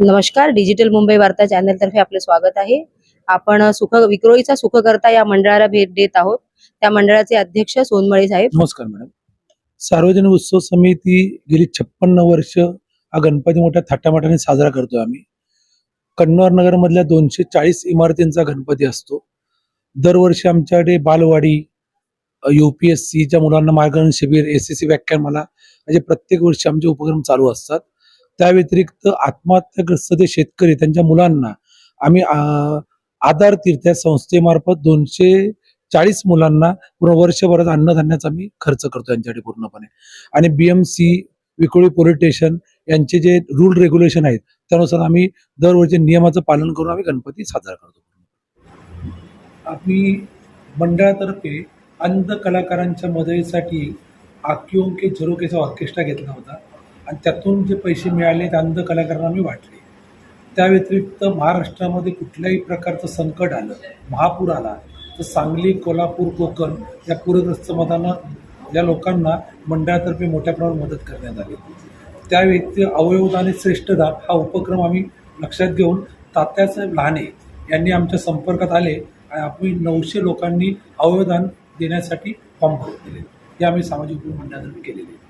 नमस्कार डिजिटल मुंबई वार्ता चॅनलतर्फे आपले स्वागत आहे. आपण सुख विक्रोळीचा सुखकर्ता या मंडळाला भेट देत आहोत. त्या मंडळाचे अध्यक्ष सोनमळे साहेब. नमस्कार मॅडम. सार्वजनिक उत्सव समिती गेली छप्पन्न वर्ष हा गणपती मोठ्या थाटामाटाने साजरा करतोय आम्ही. कन्नौर नगरमधल्या दोनशे चाळीस इमारतींचा गणपती असतो. दरवर्षी आमच्याकडे बालवाडी युपीएससीच्या मुलांना मार्गदर्शन शिबिर एस एस सी व्याख्यानमाला म्हणजे प्रत्येक वर्षी आमचे उपक्रम चालू असतात. त्या व्यतिरिक्त आत्महत्याग्रस्त जे शेतकरी त्यांच्या मुलांना आम्ही आधार तीर्थ या संस्थेमार्फत दोनशे चाळीस मुलांना पूर्ण वर्षभरात अन्नधान्याचा आम्ही खर्च करतो यांच्यासाठी पूर्णपणे. आणि बीएमसी विकोळी पोलीस स्टेशन यांचे जे रूल रेग्युलेशन आहेत त्यानुसार आम्ही दरवर्षी नियमाचं पालन करून आम्ही गणपती साजरा करतो. आम्ही मंडळातर्फे अंध कलाकारांच्या मदतीसाठी आक्यों के झरोकेचा ऑर्केस्ट्रा घेतला होता. आणि त्यातून जे पैसे मिळाले ते अंध कलाकारांना आम्ही वाटले. त्या व्यतिरिक्त महाराष्ट्रामध्ये कुठल्याही प्रकारचं संकट आलं महापूर आला तर सांगली कोल्हापूर कोकण या पूरग्रस्त मतानं या लोकांना मंडळातर्फे मोठ्या प्रमाणात मदत करण्यात आली. त्या व्यक्ती अवयवदान श्रेष्ठदान हा उपक्रम आम्ही लक्षात घेऊन तात्यासाहेब लहाने यांनी आमच्या संपर्कात आले आणि आम्ही नऊशे लोकांनी अवयवदान देण्यासाठी फॉर्म भरत दिले. हे आम्ही सामाजिक उपक्रम मंडळातर्फे केलेले. आहे.